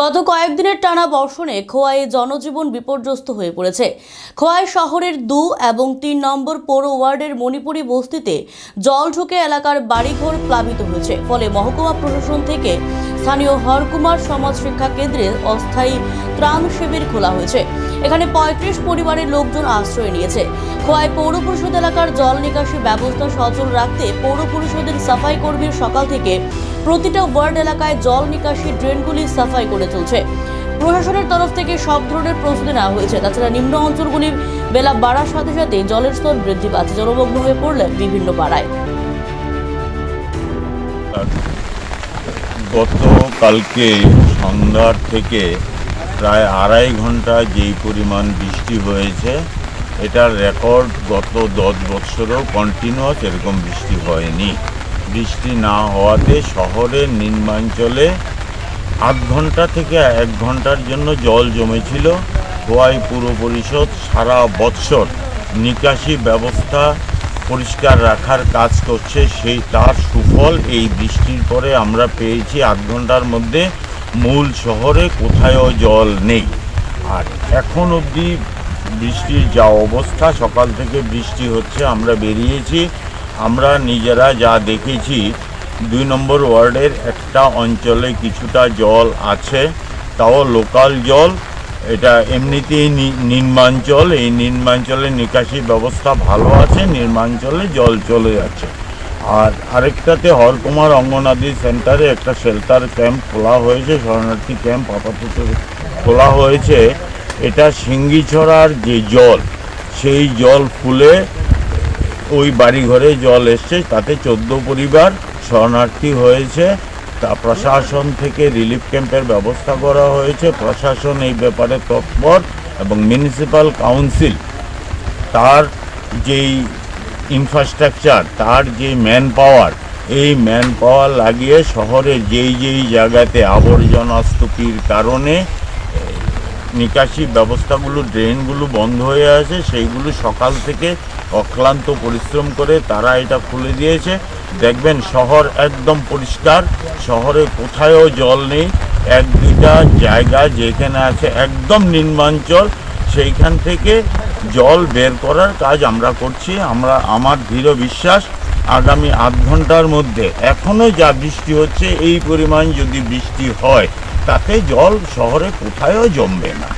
গত কয়েকদিনের টানা বর্ষণে খোয়াইয়ে জনজীবন বিপর্যস্ত হয়ে পড়েছে। খোয়াই শহরের দু এবং তিন নম্বর পৌর ওয়ার্ডের মণিপুরি বস্তিতে জল ঢুকে এলাকার বাড়িঘর প্লাবিত হয়েছে। ফলে মহকুমা প্রশাসন থেকে স্থানীয় হরকুমার সমাজ শিক্ষা কেন্দ্রে অস্থায়ী ত্রাণ শিবির খোলা হয়েছে। এখানে পঁয়ত্রিশ পরিবারের লোকজন আশ্রয় নিয়েছে। খোয়াই পৌর পরিষদ এলাকার জল নিকাশি ব্যবস্থা সচল রাখতে পৌর পরিষদের সাফাই কর্মীর সকাল থেকে প্রতিটা ওয়ার্ড এলাকায় জল নিকাশি ড্রেনগুলি সাফাই করে চলছে। প্রশাসনের তরফ থেকে সব ধরনের প্রস্তুতি নেওয়া হয়েছে। তাছাড়া নিম্ন অঞ্চলগুলি বেলা বাড়ার সাথে সাথে জলের স্তর বৃদ্ধি পাচ্ছে। জলমগ্ন হয়ে পড়লে বিভিন্ন পাড়ায়। গতকালকে সন্ধ্যার থেকে প্রায় আড়াই ঘণ্টা যেই পরিমাণ বৃষ্টি হয়েছে, এটার রেকর্ড গত দশ বছরেও কন্টিনিউয়াস এরকম বৃষ্টি হয়নি। বৃষ্টি না হওয়াতে শহরের নিম্নাঞ্চলে আধ ঘণ্টা থেকে এক ঘণ্টার জন্য জল জমেছিল। খোয়াই পুর পরিষদ সারা বৎসর নিকাশি ব্যবস্থা পরিষ্কার রাখার কাজ করছে। সেই তার সুফল এই বৃষ্টির পরে আমরা পেয়েছি। আধ ঘণ্টার মধ্যে মূল শহরে কোথায়ও জল নেই। আর এখন অবধি বৃষ্টির যা অবস্থা, সকাল থেকে বৃষ্টি হচ্ছে, আমরা বেরিয়েছি। আমরা নিজেরা যা দেখেছি, দুই নম্বর ওয়ার্ডের একটা অঞ্চলে কিছুটা জল আছে, তাও লোকাল জল। এটা এমনিতেই নিম্নাঞ্চল, এই নিম্নাঞ্চলে নিকাশি ব্যবস্থা ভালো আছে, নিম্নাঞ্চলে জল চলে যাচ্ছে। আর আরেকটাতে হরকুমার অঙ্গনাদি সেন্টারে একটা শেল্টার ক্যাম্প খোলা হয়েছে, শরণার্থী ক্যাম্প আপাতত খোলা হয়েছে। এটা সিঙ্গিছড়ার যে জল, সেই জল ফুলে ওই বাড়িঘরে জল এসছে, তাতে চোদ্দ পরিবার শরণার্থী হয়েছে। তা প্রশাসন থেকে রিলিফ ক্যাম্পের ব্যবস্থা করা হয়েছে। প্রশাসন এই ব্যাপারে তৎপর এবং মিউনিসিপ্যাল কাউন্সিল তার যেই ইনফ্রাস্ট্রাকচার, তার যে ম্যান পাওয়ার এই ম্যান পাওয়ার লাগিয়ে শহরে যেই যেই জায়গাতে আবর্জনা স্তূপীর কারণে নিকাশি ব্যবস্থাগুলো, ড্রেনগুলো বন্ধ হয়ে আছে, সেইগুলো সকাল থেকে অক্লান্ত পরিশ্রম করে তারা এটা খুলে দিয়েছে। দেখবেন শহর একদম পরিষ্কার, শহরে কোথায়ও জল নেই, এক দুইটা জায়গা যেখানে আছে একদম নিম্নাঞ্চল, সেইখান থেকে জল বের করার কাজ আমরা করছি। আমরা, আমার দৃঢ় বিশ্বাস, আগামী আধ ঘণ্টার মধ্যে এখনও যা বৃষ্টি হচ্ছে, এই পরিমাণ যদি বৃষ্টি হয় তাতে জল শহরে কোথায়ও জমবে না।